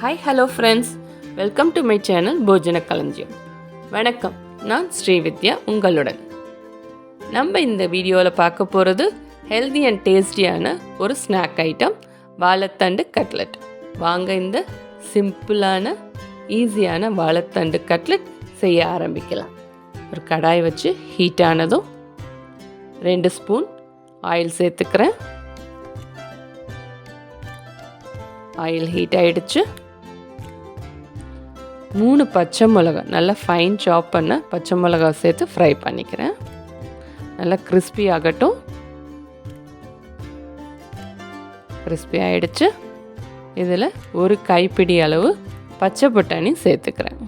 Hi hello friends welcome to my channel Bhojana Kalanjiyam வணக்கம். நான் ஸ்ரீவித்யா உங்களுடன். நம்ம இந்த வீடியோவில் பார்க்க போகிறது ஹெல்தி அண்ட் டேஸ்டியான ஒரு ஸ்நாக் ஐட்டம் வாழைத்தண்டு கட்லெட் வாங்க இந்த சிம்பிளான ஈஸியான வாழைத்தண்டு கட்லெட் செய்ய ஆரம்பிக்கலாம். ஒரு கடாய் வச்சு ஹீட் ஆனதும் ரெண்டு ஸ்பூன் ஆயில் சேர்த்துக்கிறேன். ஆயில் ஹீட் ஆயிடுச்சு. மூணு பச்சை மிளகா நல்லா ஃபைன் சாப் பண்ண பச்சை மிளகா சேர்த்து ஃப்ரை பண்ணிக்கிறேன். நல்லா கிறிஸ்பி ஆகட்டும். கிறிஸ்பி ஆகிடுச்சு இதில் ஒரு கைப்பிடி அளவு பச்சை பட்டாணி சேர்த்துக்கிறேன்.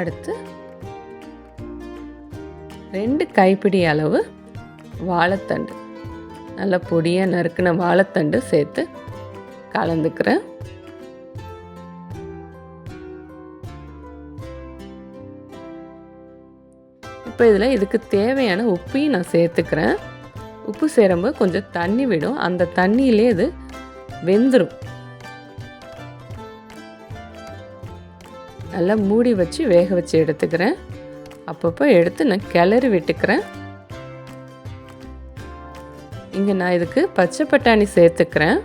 அடுத்து ரெண்டு கைப்பிடி அளவு வாழைத்தண்டு. நல்லா பொடியாக நறுக்கின வாழைத்தண்டு சேர்த்து கலந்துக்கிறேன். இப்போ இதில் இதுக்கு தேவையான உப்பையும் நான் சேர்த்துக்கிறேன். உப்பு சேரும்போது கொஞ்சம் தண்ணி விடும். அந்த தண்ணியிலே இது வெந்துடும் நல்லா மூடி வச்சு வேக வச்சு எடுத்துக்கிறேன். அப்பப்போ எடுத்து நான் கிளறி விட்டுக்கிறேன். இங்கே நான் இதுக்கு பச்சை பட்டாணி சேர்த்துக்கிறேன்.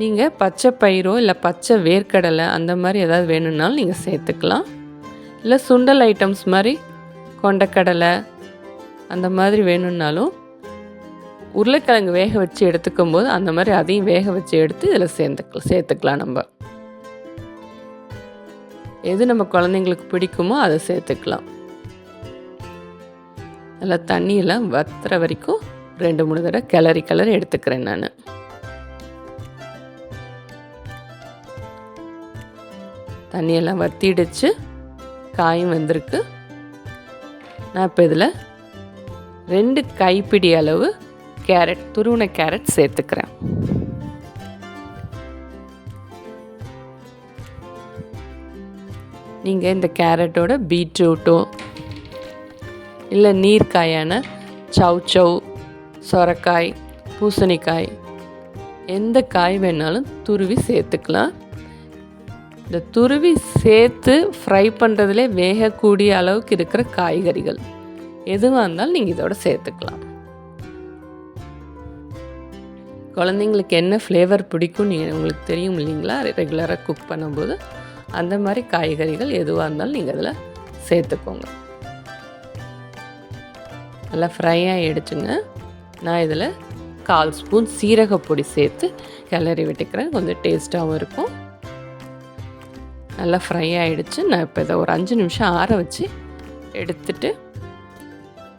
நீங்கள் பச்சை பயிரோ இல்லை பச்சை வேர்க்கடலை அந்த மாதிரி ஏதாவது வேணும்னாலும் நீங்கள் சேர்த்துக்கலாம். இல்லை சுண்டல் ஐட்டம்ஸ் மாதிரி கொண்டக்கடலை அந்த மாதிரி வேணும்னாலும் உருளைக்கிழங்கு வேக வச்சு எடுத்துக்கும் போது அந்த மாதிரி அதையும் வேக வச்சு எடுத்து இதில் சேர்ந்துக்கலாம் சேர்த்துக்கலாம் நம்ம. எது நம்ம குழந்தைங்களுக்கு பிடிக்குமோ அதை சேர்த்துக்கலாம். நல்லா தண்ணியெல்லாம் வத்துற வரைக்கும் ரெண்டு மூணு தடவை கிளறி கிளறி எடுத்துக்கிறேன் நான். தண்ணியெல்லாம் வத்திடுச்சு. காயும் வந்திருக்கு. நான் இப்போ இதில் ரெண்டு கைப்பிடி அளவு கேரட் துருவன கேரட் சேர்த்துக்கிறேன். நீங்கள் இந்த கேரட்டோட பீட்ரூட்டோ இல்லை நீர்க்காயான சவ் சவ் சொரக்காய் பூசணிக்காய் எந்த காய் வேணாலும் துருவி சேர்த்துக்கலாம். இந்த துருவி சேர்த்து ஃப்ரை பண்ணுறதுலே வேகக்கூடிய அளவுக்கு இருக்கிற காய்கறிகள். எதுவாக இருந்தாலும் நீங்கள் இதோட சேர்த்துக்கலாம். குழந்தைங்களுக்கு என்ன ஃப்ளேவர் பிடிக்கும் நீங்கள் உங்களுக்கு தெரியும் இல்லைங்களா? ரெகுலராக குக் பண்ணும்போது அந்த மாதிரி காய்கறிகள் எதுவாக இருந்தாலும் நீங்கள் அதில் சேர்த்துக்கோங்க. நல்லா ஃப்ரை ஆகிடுச்சுங்க நான் இதில் கால் ஸ்பூன் சீரகப்பொடி சேர்த்து கிளறி விட்டுக்கிறேன். கொஞ்சம் டேஸ்ட்டாகவும் இருக்கும். நல்லா ஃப்ரை ஆகிடுச்சு நான் இப்போ இதை ஒரு அஞ்சு நிமிஷம் ஆற வச்சு எடுத்துட்டு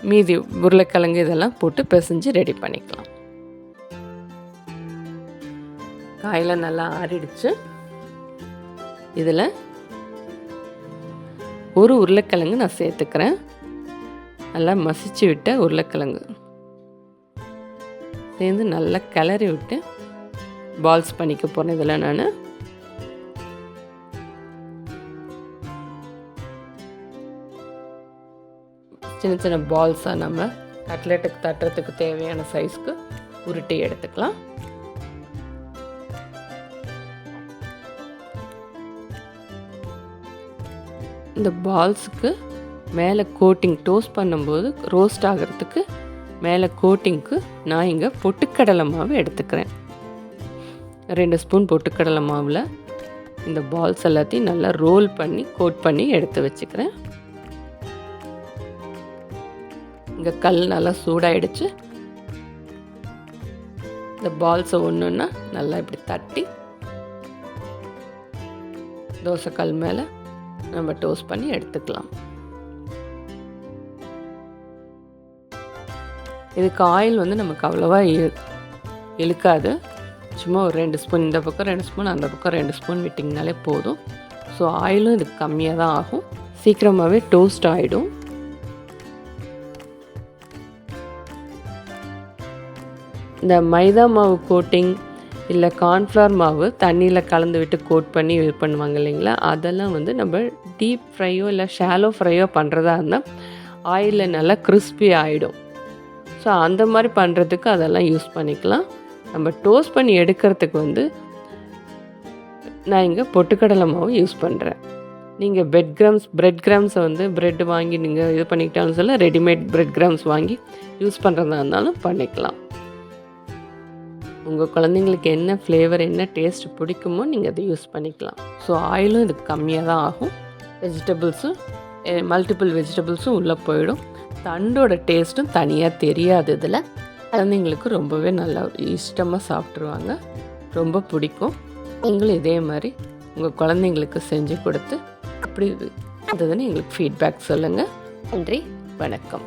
மீதி உருளைக்கிழங்கு இதெல்லாம் போட்டு பிசைஞ்சு ரெடி பண்ணிக்கலாம். காயில் நல்லா ஆறிடுச்சு. இதில் ஒரு உருளைக்கிழங்கு நான் சேர்த்துக்கிறேன். நல்லா மசிச்சு விட்ட உருளைக்கிழங்கு. சேர்ந்து நல்லா கிளறி விட்டு பால்ஸ் பண்ணிக்க போகிறேன் இதில் நான். சின்ன சின்ன பால்ஸாக நம்ம கட்லெட்டுக்கு தட்டுறதுக்கு தேவையான சைஸ்க்கு உருட்டி எடுத்துக்கலாம். இந்த பால்ஸுக்கு மேலே கோட்டிங் டோஸ்ட் பண்ணும்போது ரோஸ்ட் ஆகிறதுக்கு மேலே கோட்டிங்க்கு நான் இங்கே பொட்டுக்கடலை மாவு எடுத்துக்கிறேன். ரெண்டு ஸ்பூன் பொட்டுக்கடலை மாவில் இந்த பால்ஸ் எல்லாத்தையும் நல்லா ரோல் பண்ணி கோட் பண்ணி எடுத்து வச்சுக்கிறேன். இங்கே கல் நல்லா சூடாயிடுச்சு. இந்த பால்ஸை ஒன்றுன்னா நல்லா இப்படி தட்டி தோசைக்கல் மேலே நம்ம டோஸ்ட் பண்ணி எடுத்துக்கலாம். இதுக்கு ஆயில் வந்து நமக்கு அவ்வளோவா இழுக்காது. சும்மா ஒரு ரெண்டு ஸ்பூன் இந்த பக்கம் ரெண்டு ஸ்பூன் அந்த பக்கம் ரெண்டு ஸ்பூன் விட்டிங்கனாலே போதும். ஸோ ஆயிலும் இதுக்கு கம்மியாக தான் ஆகும். சீக்கிரமாகவே டோஸ்ட் ஆகிடும் இந்த மைதா மாவு கோட்டிங் இல்லை கார்ன்ஃப்ளவர் மாவு தண்ணியில் கலந்து விட்டு கோட் பண்ணி இது பண்ணுவாங்க இல்லைங்களா? அதெல்லாம் வந்து நம்ம டீப் ஃப்ரையோ இல்லை ஷாலோ ஃப்ரையோ பண்ணுறதா இருந்தால் ஆயிலில் நல்லா கிறிஸ்பி ஆகிடும் ஸோ அந்த மாதிரி பண்ணுறதுக்கு அதெல்லாம் யூஸ் பண்ணிக்கலாம். நம்ம டோஸ்ட் பண்ணி எடுக்கிறதுக்கு வந்து நான் இங்கே பொட்டுக்கடலை மாவு யூஸ் பண்ணுறேன் நீங்கள் பெட் கிராம்ஸ் பிரெட் கிராம்ஸை வந்து பிரெட் வாங்கி நீங்கள் இது பண்ணிக்கிட்டாலும் சொல்ல ரெடிமேட் பிரெட் கிராம்ஸ் வாங்கி யூஸ் பண்ணுறதா இருந்தாலும் பண்ணிக்கலாம். உங்கள் குழந்தைங்களுக்கு என்ன ஃப்ளேவர் என்ன டேஸ்ட் பிடிக்குமோ நீங்கள் அதை யூஸ் பண்ணிக்கலாம். ஸோ ஆயிலும் இதுக்கு கம்மியாக தான் ஆகும் வெஜிடபிள்ஸும் மல்டிபிள் வெஜிடபிள்ஸும் உள்ளே போயிடும். தண்டோட டேஸ்ட்டும் தனியாக தெரியாது இதில். குழந்தைங்களுக்கு ரொம்பவே நல்லா இஷ்டமாக சாப்பிட்ருவாங்க ரொம்ப பிடிக்கும். நீங்களும் இதே மாதிரி உங்கள் குழந்தைங்களுக்கு செஞ்சு கொடுத்து அப்படி இருந்ததுன்னு எங்களுக்கு ஃபீட்பேக் சொல்லுங்கள் நன்றி வணக்கம்.